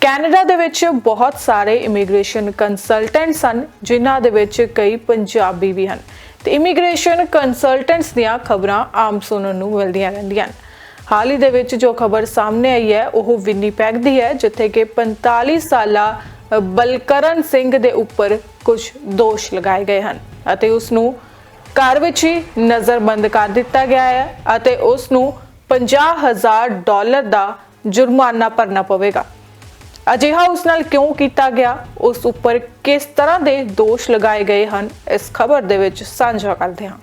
Canada ਦੇ ਵਿੱਚ ਬਹੁਤ ਸਾਰੇ ਇਮੀਗ੍ਰੇਸ਼ਨ ਕੰਸਲਟੈਂਟ ਹਨ, ਜਿਨ੍ਹਾਂ ਦੇ ਵਿੱਚ ਕਈ ਪੰਜਾਬੀ ਵੀ ਹਨ। ਤੇ ਇਮੀਗ੍ਰੇਸ਼ਨ ਕੰਸਲਟੈਂਟਸ ਦੀਆਂ ਖਬਰਾਂ ਆਮ ਸੁਣਨ ਨੂੰ ਮਿਲਦੀਆਂ ਰਹਿੰਦੀਆਂ ਹਨ। ਹਾਲ ਹੀ ਦੇ ਵਿੱਚ ਜੋ ਖਬਰ ਸਾਹਮਣੇ ਆਈ ਹੈ, ਉਹ ਵਿਨੀਪੈਗ ਦੀ ਹੈ, ਜਿੱਥੇ ਕਿ 45 ਸਾਲਾ ਬਲਕਰਨ ਸਿੰਘ ਦੇ ਉੱਪਰ ਕੁਝ ਦੋਸ਼ ਲਗਾਏ ਗਏ ਹਨ ਅਤੇ ਉਸ ਨੂੰ ਘਰ ਵਿੱਚ ਹੀ ਨਜ਼ਰਬੰਦ ਕਰ ਦਿੱਤਾ ਗਿਆ ਹੈ ਅਤੇ ਉਸ ਨੂੰ 50000 ਡਾਲਰ ਦਾ ਜੁਰਮਾਨਾ ਭਰਨਾ ਪਵੇਗਾ। ਅਜਿਹਾ ਉਸ ਨਾਲ ਕਿਉਂ ਕੀਤਾ ਗਿਆ? ਉਸ ਉੱਪਰ ਕਿਸ ਤਰ੍ਹਾਂ ਦੇ ਦੋਸ਼ ਲਗਾਏ ਗਏ ਹਨ? ਇਸ ਖਬਰ ਦੇ ਵਿੱਚ ਸਾਂਝਾ ਕਰਦੇ ਹਾਂ।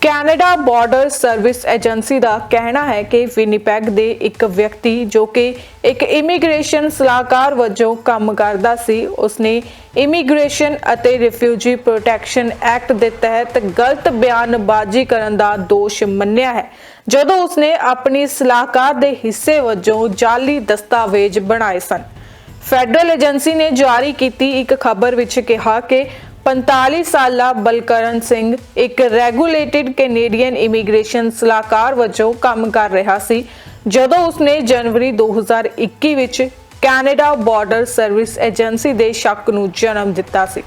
ਕੈਨੇਡਾ ਬਾਰਡਰ ਸਰਵਿਸ ਏਜੰਸੀ ਦਾ ਕਹਿਣਾ ਹੈ ਕਿ ਵਿਨੀਪੈਗ ਦੇ ਇੱਕ ਵਿਅਕਤੀ ਜੋ ਕਿ ਇੱਕ ਇਮੀਗ੍ਰੇਸ਼ਨ ਸਲਾਹਕਾਰ ਵਜੋਂ ਕੰਮ ਕਰਦਾ ਸੀ, ਉਸਨੇ ਇਮੀਗ੍ਰੇਸ਼ਨ ਅਤੇ ਰਿਫਿਊਜੀ ਪ੍ਰੋਟੈਕਸ਼ਨ ਐਕਟ ਦੇ ਤਹਿਤ ਗਲਤ ਬਿਆਨਬਾਜ਼ੀ ਕਰਨ ਦਾ ਦੋਸ਼ ਮੰਨਿਆ ਹੈ। ਜਦੋਂ ਉਸਨੇ ਆਪਣੀ ਸਲਾਹਕਾਰ ਦੇ ਹਿੱਸੇ ਵਜੋਂ ਜਾਲੀ ਦਸਤਾਵੇਜ਼ ਬਣਾਏ ਸਨ ਫੈਡਰਲ ਏਜੰਸੀ ਨੇ ਜਾਰੀ ਕੀਤੀ ਇੱਕ ਖਬਰ ਵਿੱਚ ਕਿਹਾ ਕਿ 45 ਸਾਲਾ ਬਲਕਰਨ ਸਿੰਘ ਇੱਕ ਰੈਗੂਲੇਟਿਡ ਕੈਨੇਡੀਅਨ ਇਮੀਗ੍ਰੇਸ਼ਨ ਸਲਾਹਕਾਰ ਵਜੋਂ ਕੰਮ ਕਰ ਰਿਹਾ ਸੀ, ਜਦੋਂ ਉਸਨੇ ਜਨਵਰੀ 2021 ਵਿੱਚ ਕੈਨੇਡਾ ਬਾਰਡਰ ਸਰਵਿਸ ਏਜੰਸੀ ਦੇ ਸ਼ੱਕ ਨੂੰ ਜਨਮ ਦਿੱਤਾ ਸੀ।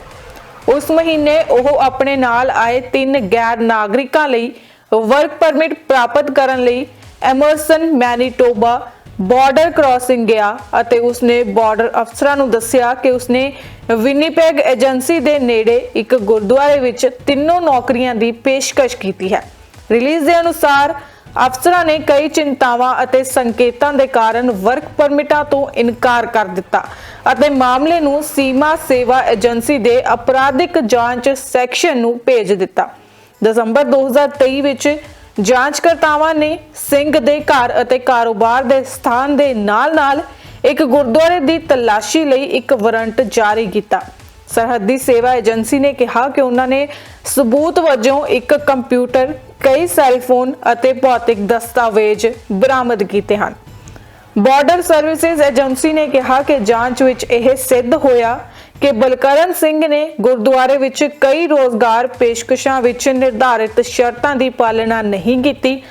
ਉਸ ਮਹੀਨੇ ਉਹ ਆਪਣੇ ਨਾਲ ਆਏ ਤਿੰਨ ਗੈਰ ਨਾਗਰਿਕਾਂ ਲਈ ਵਰਕ ਪਰਮਿਟ ਪ੍ਰਾਪਤ ਕਰਨ ਲਈ ਐਮਰਸਨ, ਮੈਨੀਟੋਬਾ ਬਾਰਡਰ ਕ੍ਰਾਸਿੰਗ ਗਿਆ ਅਤੇ ਉਸਨੇ ਬਾਰਡਰ ਅਫਸਰਾਂ ਨੂੰ ਦੱਸਿਆ ਕਿ ਉਸਨੇ ਵਿਨੀਪੈਗ ਏਜੰਸੀ ਦੇ ਨੇੜੇ ਇੱਕ ਗੁਰਦੁਆਰੇ ਵਿੱਚ ਤਿੰਨੋਂ ਨੌਕਰੀਆਂ ਦੀ ਪੇਸ਼ਕਸ਼ ਕੀਤੀ ਹੈ। ਰਿਲੀਜ਼ ਦੇ ਅਨੁਸਾਰ ਅਫਸਰਾਂ ਨੇ ਕਈ ਚਿੰਤਾਵਾਂ ਅਤੇ ਸੰਕੇਤਾਂ ਦੇ ਕਾਰਨ ਵਰਕ ਪਰਮਿਟਾਂ ਤੋਂ ਇਨਕਾਰ ਕਰ ਦਿੱਤਾ ਅਤੇ ਮਾਮਲੇ ਨੂੰ ਸੀਮਾ ਸੇਵਾ ਏਜੰਸੀ ਦੇ ਅਪਰਾਧਿਕ ਜਾਂਚ ਸੈਕਸ਼ਨ ਨੂੰ ਭੇਜ ਦਿੱਤਾ। ਦਸੰਬਰ 2023 ਵਿੱਚ ਜਾਂਚਕਰਤਾਵਾਂ ਨੇ ਸਿੰਘ ਦੇ ਘਰ ਅਤੇ ਕਾਰੋਬਾਰ ਦੇ ਸਥਾਨ ਦੇ ਨਾਲ-ਨਾਲ ਇੱਕ ਗੁਰਦੁਆਰੇ ਦੀ ਤਲਾਸ਼ੀ ਲਈ ਇੱਕ ਵਾਰੰਟ ਜਾਰੀ ਕੀਤਾ। ਸਰਹੱਦੀ ਸੇਵਾ ਏਜੰਸੀ ਨੇ ਕਿਹਾ ਕਿ ਉਹਨਾਂ ਨੇ ਸਬੂਤ ਵਜੋਂ ਇੱਕ ਕੰਪਿਊਟਰ, ਕਈ ਸੈਲਫੋਨ ਅਤੇ ਭੌਤਿਕ ਦਸਤਾਵੇਜ਼ ਬਰਾਮਦ ਕੀਤੇ ਹਨ। ਬਾਰਡਰ ਸਰਵਿਸਿਜ਼ ਏਜੰਸੀ ਨੇ ਕਿਹਾ ਕਿ ਜਾਂਚ ਵਿੱਚ ਇਹ ਸਿੱਧ ਹੋਇਆ ਕਿ ਬਲਕਰਨ ਸਿੰਘ ਨੇ ਗੁਰਦੁਆਰੇ ਵਿੱਚ ਕਈ ਰੋਜ਼ਗਾਰ ਪੇਸ਼ਕਸ਼ਾਂ ਵਿੱਚ ਨਿਰਧਾਰਿਤ ਸ਼ਰਤਾਂ ਦੀ ਪਾਲਣਾ ਨਹੀਂ ਕੀਤੀ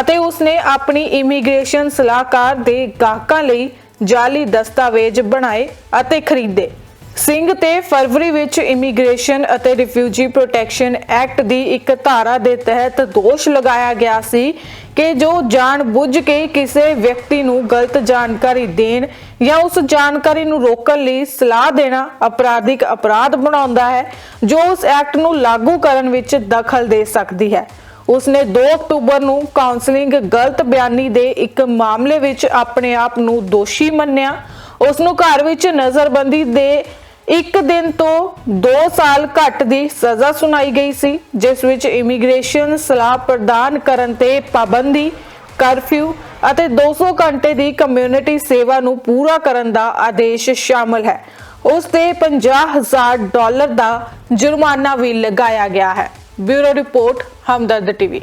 ਅਤੇ ਉਸਨੇ ਆਪਣੀ ਇਮੀਗ੍ਰੇਸ਼ਨ ਸਲਾਹਕਾਰ ਦੇ ਗਾਹਕਾਂ ਲਈ ਜਾਲੀ ਦਸਤਾਵੇਜ਼ ਬਣਾਏ ਅਤੇ ਖਰੀਦੇ। ਸਿੰਘ ਤੇ ਫਰਵਰੀ ਵਿੱਚ ਇਮੀਗ੍ਰੇਸ਼ਨ ਅਤੇ ਰਿਫਿਊਜੀ ਪ੍ਰੋਟੈਕਸ਼ਨ ਐਕਟ ਦੀ ਇੱਕ ਧਾਰਾ ਦੇ ਤਹਿਤ ਦੋਸ਼ ਲਗਾਇਆ ਗਿਆ ਸੀ ਕਿ ਜੋ ਜਾਣਬੁੱਝ ਕੇ ਕਿਸੇ ਵਿਅਕਤੀ ਨੂੰ ਗਲਤ ਜਾਣਕਾਰੀ ਦੇਣ ਜਾਂ ਉਸ ਜਾਣਕਾਰੀ ਨੂੰ ਰੋਕਣ ਲਈ ਸਲਾਹ ਦੇਣਾ ਅਪਰਾਧਿਕ ਅਪਰਾਧ ਬਣਾਉਂਦਾ ਹੈ, ਜੋ ਉਸ ਐਕਟ ਨੂੰ ਲਾਗੂ ਕਰਨ ਵਿੱਚ ਦਖਲ ਦੇ ਸਕਦੀ ਹੈ। ਉਸਨੇ 2 ਅਕਤੂਬਰ ਨੂੰ ਕਾਉਂਸਲਿੰਗ ਗਲਤ ਬਿਆਨੀ ਦੇ ਇੱਕ ਮਾਮਲੇ ਵਿੱਚ ਆਪਣੇ ਆਪ ਨੂੰ ਦੋਸ਼ੀ ਮੰਨਿਆ। ਉਸ ਨੂੰ ਘਰ ਵਿੱਚ ਨਜ਼ਰਬੰਦੀ ਦੇ ਇੱਕ ਦਿਨ ਤੋਂ 2 ਸਾਲ ਘੱਟ ਦੀ ਸਜ਼ਾ ਸੁਣਾਈ ਗਈ ਸੀ, ਜਿਸ ਵਿੱਚ ਇਮੀਗ੍ਰੇਸ਼ਨ ਸਲਾਹ ਪ੍ਰਦਾਨ ਕਰਨ ਤੇ ਪਾਬੰਦੀ, ਕਰਫਿਊ ਅਤੇ 200 ਘੰਟੇ ਦੀ ਕਮਿਊਨਿਟੀ ਸੇਵਾ ਨੂੰ ਪੂਰਾ ਕਰਨ ਦਾ ਆਦੇਸ਼ ਸ਼ਾਮਲ ਹੈ। ਉਸ ਤੇ 50000 ਡਾਲਰ ਦਾ ਜੁਰਮਾਨਾ ਵੀ ਲਗਾਇਆ ਗਿਆ ਹੈ। Bureau report, Hamdard TV.